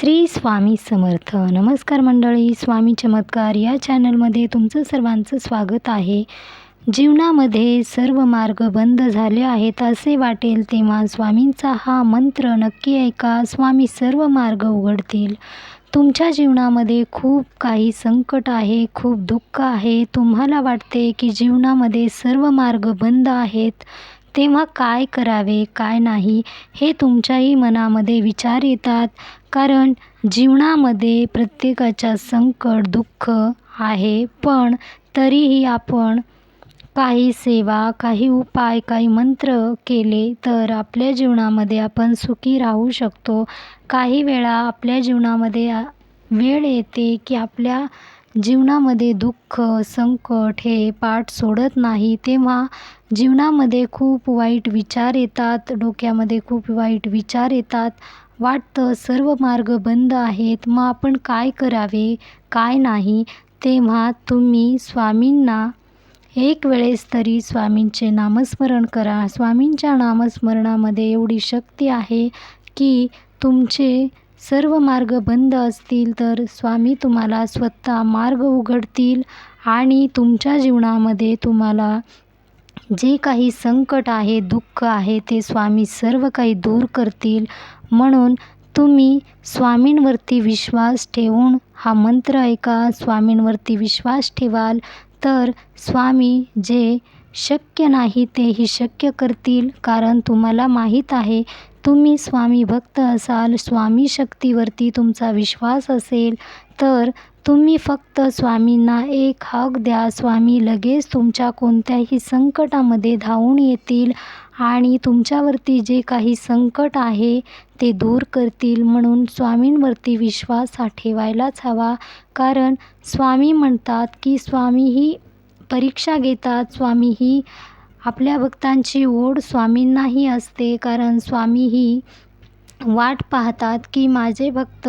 श्री स्वामी समर्थ. नमस्कार मंडळी स्वामी चमत्कार या चॅनलमध्ये तुमचं सर्वांचं स्वागत आहे. जीवनामध्ये सर्व मार्ग बंद झाले आहेत असे वाटेल तेव्हा स्वामींचा हा मंत्र नक्की ऐका. स्वामी सर्व मार्ग उघडतील. तुमच्या जीवनामध्ये खूप काही संकट आहे खूप दुःख आहे. तुम्हाला वाटते की जीवनामध्ये सर्व मार्ग बंद आहेत. तेव्हा काय करावे काय नाही हे तुमच्याही मनामध्ये विचार येतात. कारण जीवनामध्ये प्रत्येकाच्या संकट दुःख आहे पण तरीही आपण काही सेवा काही उपाय काही मंत्र केले तर आपल्या जीवनामध्ये आपण सुखी राहू शकतो. काही वेळा आपल्या जीवनामध्ये वेळ येते की आपल्या जीवनामध्ये दुःख संकट हे पाठ सोडत नाही. तेव्हा जीवनामध्ये खूप वाईट विचार येतात डोक्यामध्ये खूप वाईट विचार येतात. वाटतं सर्व मार्ग बंद आहेत मग आपण काय करावे काय नाही तेव्हा तुम्ही स्वामींना एक वेळेस तरी स्वामींचे नामस्मरण करा. स्वामींच्या नामस्मरणामध्ये एवढी शक्ती आहे की तुमचे सर्व मार्ग बंद असतील तर स्वामी तुम्हाला स्वतः मार्ग उघडतील आणि तुमच्या जीवनामध्ये तुम्हाला जे काही संकट आहे दुःख आहे ते स्वामी सर्व काही दूर करतील. म्हणून तुम्ही स्वामींवरती विश्वास ठेवून हा मंत्र ऐका स्वामींवरती विश्वास ठेवाल. तर स्वामी जे शक्य नाही तेही शक्य करतील कारण तुम्हाला माहीत आहे तुम्ही स्वामी भक्त असाल स्वामी शक्तीवरती तुमचा विश्वास असेल. तर तुम्ही फक्त स्वामींना एक हाक द्या. स्वामी लगेच तुमच्या कोणत्याही संकटामध्ये धावून येतील आणि तुमच्यावरती जे काही संकट आहे ते दूर करतील म्हणून स्वामींवरती विश्वास हा ठेवायलाच हवा. कारण स्वामी म्हणतात की स्वामी ही परीक्षा घेतात. स्वामी ही आपल्या भक्तांची ओढ स्वामींनाही असते. कारण स्वामी ही वाट पाहतात की माझे भक्त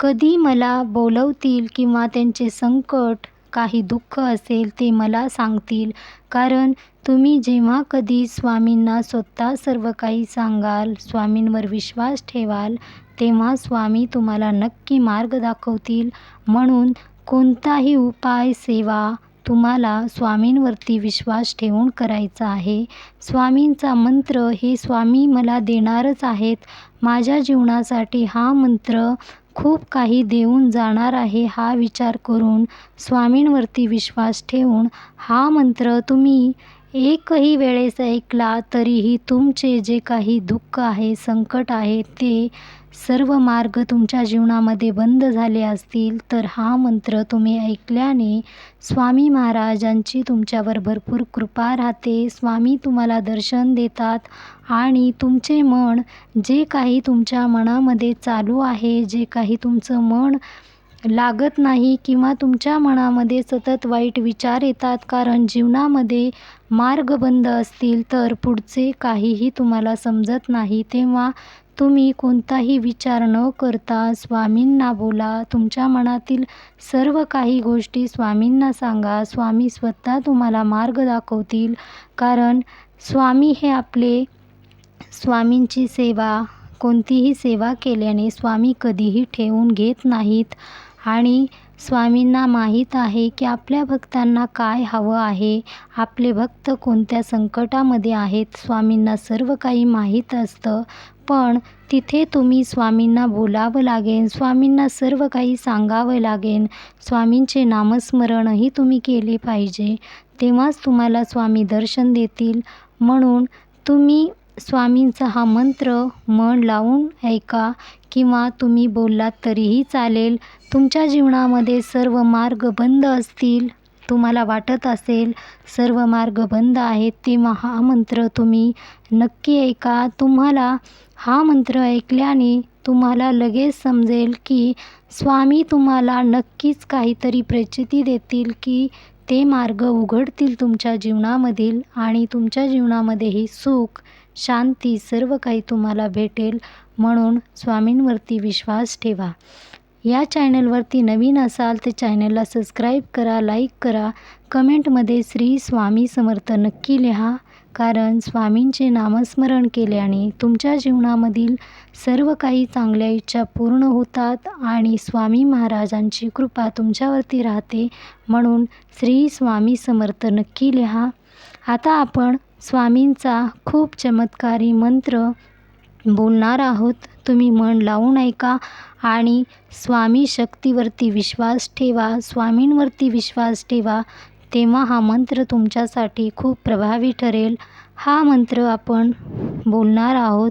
कधी मला बोलवतील किंवा त्यांचे संकट काही दुःख असेल ते मला सांगतील. कारण तुम्ही जेव्हा कधी स्वामींना स्वतः सर्व काही सांगाल स्वामींवर विश्वास ठेवाल तेव्हा स्वामी तुम्हाला नक्की मार्ग दाखवतील. म्हणून कोणताही उपाय सेवा तुम्हाला स्वामींवरती विश्वास ठेवून करायचा आहे. स्वामींचा मंत्र हे स्वामी मला देणारच आहेत. माझ्या जीवनासाठी हा मंत्र खूप काही देऊन जाणार आहे हा विचार करून स्वामींवरती विश्वास ठेवून हा मंत्र तुम्ही एकही वेळेस ऐकला तरीही तुमचे जे काही दुःख आहे संकट आहे ते सर्व मार्ग तुमच्या जीवनामध्ये बंद झाले असतील तर हा मंत्र तुम्ही ऐकल्याने स्वामी महाराजांची तुमच्यावर भरपूर कृपा राहते. स्वामी तुम्हाला दर्शन देतात आणि तुमचे मन जे काही तुमच्या मनामध्ये चालू आहे जे काही तुमचं मन लागत नाही किंवा तुमच्या मनामध्ये सतत वाईट विचार येतात कारण जीवनामध्ये मार्ग बंद असतील तर पुढचे काहीही तुम्हाला समजत नाही तेव्हा तुम्ही कोणताही विचार न करता स्वामींना बोला. तुमच्या मनातील सर्व काही गोष्टी स्वामींना सांगा. स्वामी स्वतः तुम्हाला मार्ग दाखवतील. कारण स्वामी हे आपले स्वामींची सेवा. कोणतीही सेवा केल्याने स्वामी कधीही ठेवून घेत नाहीत. आणि स्वामींना माहीत आहे की आपल्या भक्तांना काय हवं आहे आपले भक्त कोणत्या संकटामध्ये आहेत स्वामींना सर्व काही माहीत असतं. पण तिथे तुम्ही स्वामींना बोलावं लागेल स्वामींना सर्व काही सांगावं लागेल स्वामींचे नामस्मरणही तुम्ही केले पाहिजे. तेव्हाच तुम्हाला स्वामी दर्शन देतील. म्हणून तुम्ही स्वामींचा हा मंत्र मन लावून ऐका किंवा तुम्ही बोललात तरीही चालेल. तुमच्या जीवनामध्ये सर्व मार्ग बंद असतील. तुम्हाला वाटत असेल सर्व मार्ग बंद आहेत तेव्हा हा मंत्र तुम्ही नक्की ऐका. तुम्हाला हा मंत्र ऐकल्याने तुम्हाला लगेच समजेल की स्वामी तुम्हाला नक्कीच काहीतरी प्रचिती देतील की ते मार्ग उघडतील तुमच्या जीवनामधील आणि तुमच्या जीवनामध्येही सुख शांती सर्व काही तुम्हाला भेटेल म्हणून स्वामींवरती विश्वास ठेवा. या चॅनलवरती नवीन असाल तर चॅनलला सबस्क्राईब करा लाईक करा कमेंटमध्ये श्री स्वामी समर्थ नक्की लिहा कारण स्वामींचे नामस्मरण केल्याने तुमच्या जीवनामधील सर्व काही चांगल्या इच्छा पूर्ण होतात आणि स्वामी महाराजांची कृपा तुमच्यावरती राहते म्हणून श्री स्वामी समर्थ नक्की लिहा. आता आपण स्वामींचा खूप चमत्कारी मंत्र बोलणार आहोत. तुम्ही मन लावून ऐका आणि स्वामी शक्तीवरती विश्वास ठेवा स्वामींवरती विश्वास ठेवा. तेव्हा हा मंत्र तुमच्यासाठी खूप प्रभावी ठरेल. हा मंत्र आपण बोलणार आहोत.